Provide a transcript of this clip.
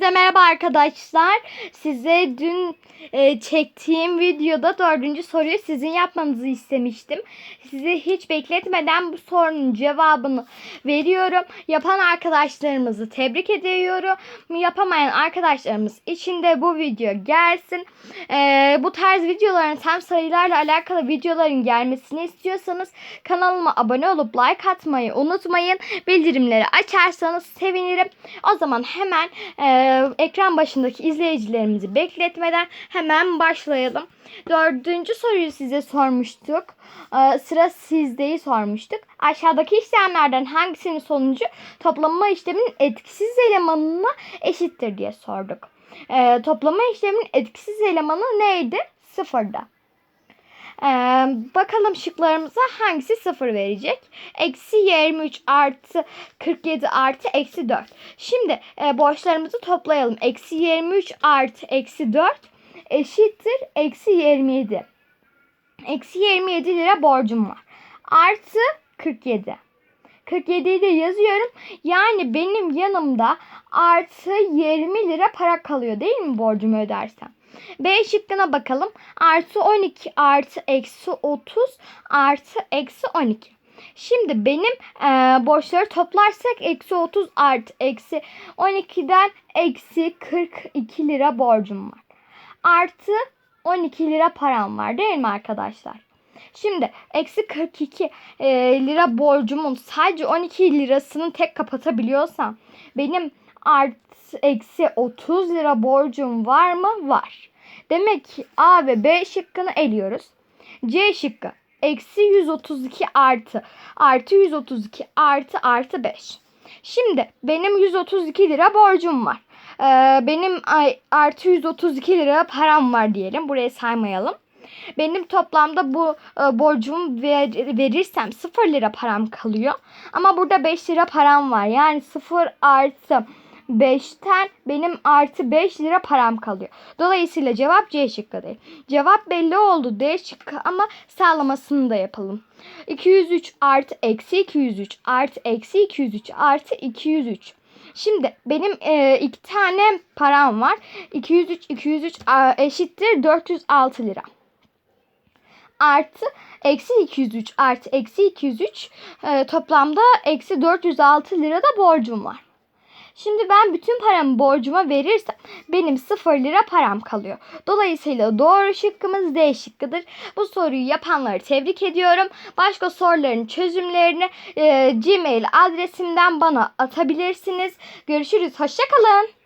Hepinize merhaba arkadaşlar. Size dün e, çektiğim videoda dördüncü soruyu sizin yapmanızı istemiştim. Sizi hiç bekletmeden bu sorunun cevabını veriyorum. Yapan arkadaşlarımızı tebrik ediyorum. Yapamayan arkadaşlarımız için de bu video gelsin. E, bu tarz videoların hem sayılarla alakalı videoların gelmesini istiyorsanız kanalıma abone olup like atmayı unutmayın. Bildirimleri açarsanız sevinirim. O zaman hemen e, ekran başındaki izleyicilerimizi bekletmeden hemen başlayalım. Dördüncü soruyu size sormuştuk. E, sıra sizdeyi sormuştuk. Aşağıdaki işlemlerden hangisinin sonucu toplanma işleminin etkisiz elemanına eşittir diye sorduk. E, toplama işleminin etkisiz elemanı neydi? Sıfırda. Ee, bakalım şıklarımıza hangisi sıfır verecek? Eksi 23 artı 47 artı eksi 4. Şimdi e, borçlarımızı toplayalım. Eksi 23 artı eksi 4 eşittir eksi 27. Eksi 27 lira borcum var. Artı 47. 47'yi de yazıyorum. Yani benim yanımda artı 20 lira para kalıyor değil mi borcumu ödersem? B şıkkına bakalım. Artı 12 artı eksi 30 artı eksi 12. Şimdi benim e, borçları toplarsak eksi 30 artı eksi 12'den eksi 42 lira borcum var. Artı 12 lira param var değil mi arkadaşlar? Şimdi eksi 42 e, lira borcumun sadece 12 lirasını tek kapatabiliyorsam benim artı eksi 30 lira borcum var mı? Var. Demek ki A ve B şıkkını eliyoruz. C şıkkı eksi 132 artı artı 132 artı artı 5. Şimdi benim 132 lira borcum var. Ee, benim artı 132 lira param var diyelim. Buraya saymayalım. Benim toplamda bu e, borcumu ver, verirsem 0 lira param kalıyor. Ama burada 5 lira param var. Yani 0 artı 5'ten benim artı 5 lira param kalıyor. Dolayısıyla cevap C şıkkı değil. Cevap belli oldu D şıkkı ama sağlamasını da yapalım. 203 artı eksi 203 artı eksi 203 artı 203. Şimdi benim e, iki tane param var. 203 203 eşittir 406 lira. Artı eksi 203 artı eksi 203 e, toplamda eksi 406 lira da borcum var. Şimdi ben bütün paramı borcuma verirsem benim 0 lira param kalıyor. Dolayısıyla doğru şıkkımız D şıkkıdır. Bu soruyu yapanları tebrik ediyorum. Başka soruların çözümlerini e, Gmail adresimden bana atabilirsiniz. Görüşürüz. Hoşçakalın.